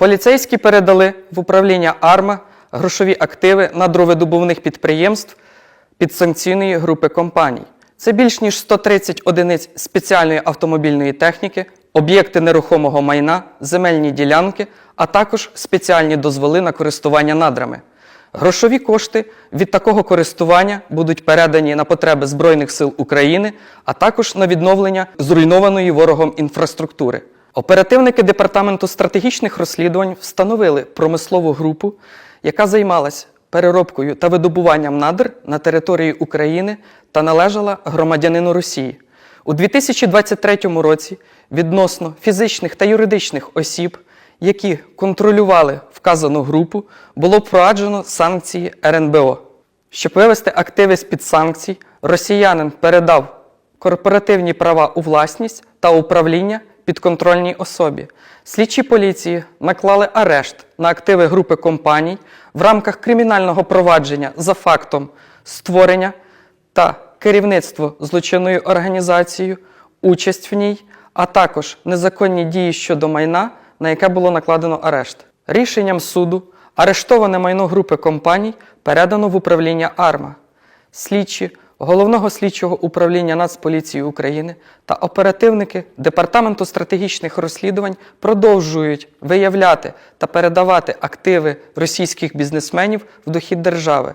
Поліцейські передали в управління АРМА грошові активи надровидобувних підприємств підсанкційної групи компаній. Це більш ніж 130 одиниць спеціальної автомобільної техніки, об'єкти нерухомого майна, земельні ділянки, а також спеціальні дозволи на користування надрами. Грошові кошти від такого користування будуть передані на потреби Збройних сил України, а також на відновлення зруйнованої ворогом інфраструктури. Оперативники Департаменту стратегічних розслідувань встановили промислову групу, яка займалась переробкою та видобуванням надр на території України та належала громадянину Росії. У 2023 році відносно фізичних та юридичних осіб, які контролювали вказану групу, було впроваджено санкції РНБО. Щоб вивести активи з-під санкцій, росіянин передав корпоративні права у власність та управління підконтрольній особі. Слідчі поліції наклали арешт на активи групи компаній в рамках кримінального провадження за фактом створення та керівництво злочинною організацією, участь в ній, а також незаконні дії щодо майна, на яке було накладено арешт. Рішенням суду арештоване майно групи компаній передано в управління АРМА. Слідчі Головного слідчого управління Нацполіції України та оперативники Департаменту стратегічних розслідувань продовжують виявляти та передавати активи російських бізнесменів в дохід держави.